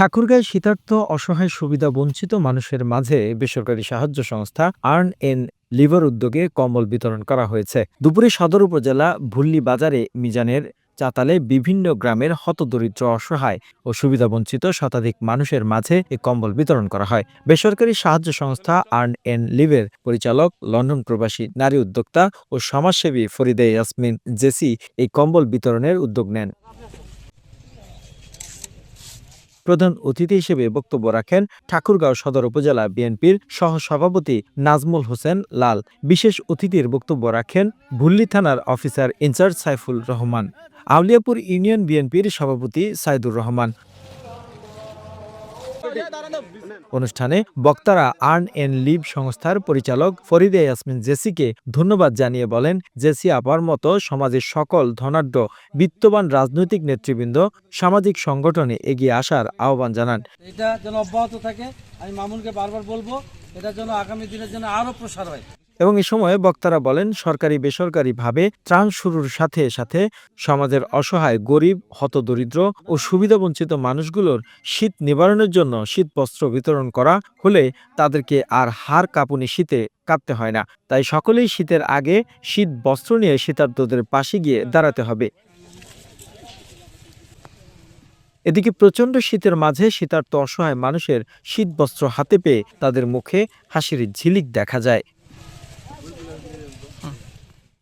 ঠাকুরগাঁয় শীতার্থ অসহায় সুবিধা বঞ্চিত মানুষের মাঝে বেসরকারি সাহায্য সংস্থা আর্ন এন লিভার উদ্যোগে কম্বল বিতরণ করা হয়েছে। দুপুরে সদর উপজেলা ভুল্লি বাজারে মিজানের চাতালে বিভিন্ন গ্রামের হতদরিদ্র, অসহায় ও সুবিধাবঞ্চিত শতাধিক মানুষের মাঝে এ কম্বল বিতরণ করা হয়। বেসরকারি সাহায্য সংস্থা আর্ন এন লিভের পরিচালক, লন্ডন প্রবাসী নারী উদ্যোক্তা ও সমাজসেবী ফরিদে ইয়াসমিন জেসি এই কম্বল বিতরণের উদ্যোগ নেন। প্রধান অতিথি হিসেবে বক্তব্য রাখেন ঠাকুরগাঁও সদর উপজেলা বিএনপির সহসভাপতি নাজমুল হোসেন লাল। বিশেষ অতিথির বক্তব্য রাখেন ভুল্লি থানার officer in charge Saiful Rahman. Auliyapur union বিএনপির সভাপতি সাইদুর রহমান। অনুষ্ঠানে বক্তারা আর্ন এন্ড লিভ সংস্থার পরিচালক ফরিদে ইয়াসমিন জেসিকে ধন্যবাদ জানিয়ে বলেন, জেসি আপার মতো সমাজের সকল ধনাঢ্য, বিত্তবান রাজনৈতিক নেতৃবৃন্দ সামাজিক সংগঠনে এগিয়ে আসার আহ্বান জানান। এটা যেন অব্যাহত থাকে, আমি মামুনকে বারবার বলব, এটা যেন আগামী দিনের জন্য আরও প্রসার হয়। এবং এ সময় বক্তারা বলেন, সরকারি বেসরকারিভাবে ত্রাণ শুরুর সাথে সাথে সমাজের অসহায়, গরিব, হতদরিদ্র ও সুবিধাবঞ্চিত মানুষগুলোর শীত নিবারণের জন্য শীত বস্ত্র বিতরণ করা হলে তাদেরকে আর হাড় কাঁপুনি শীতে কাঁপতে হয় না। তাই সকলেই শীতের আগে শীত বস্ত্র নিয়ে শীতার্তদের পাশে গিয়ে দাঁড়াতে হবে। এদিকে প্রচণ্ড শীতের মাঝে শীতার্ত অসহায় মানুষের শীত বস্ত্র হাতে পেয়ে তাদের মুখে হাসির ঝিলিক দেখা যায়।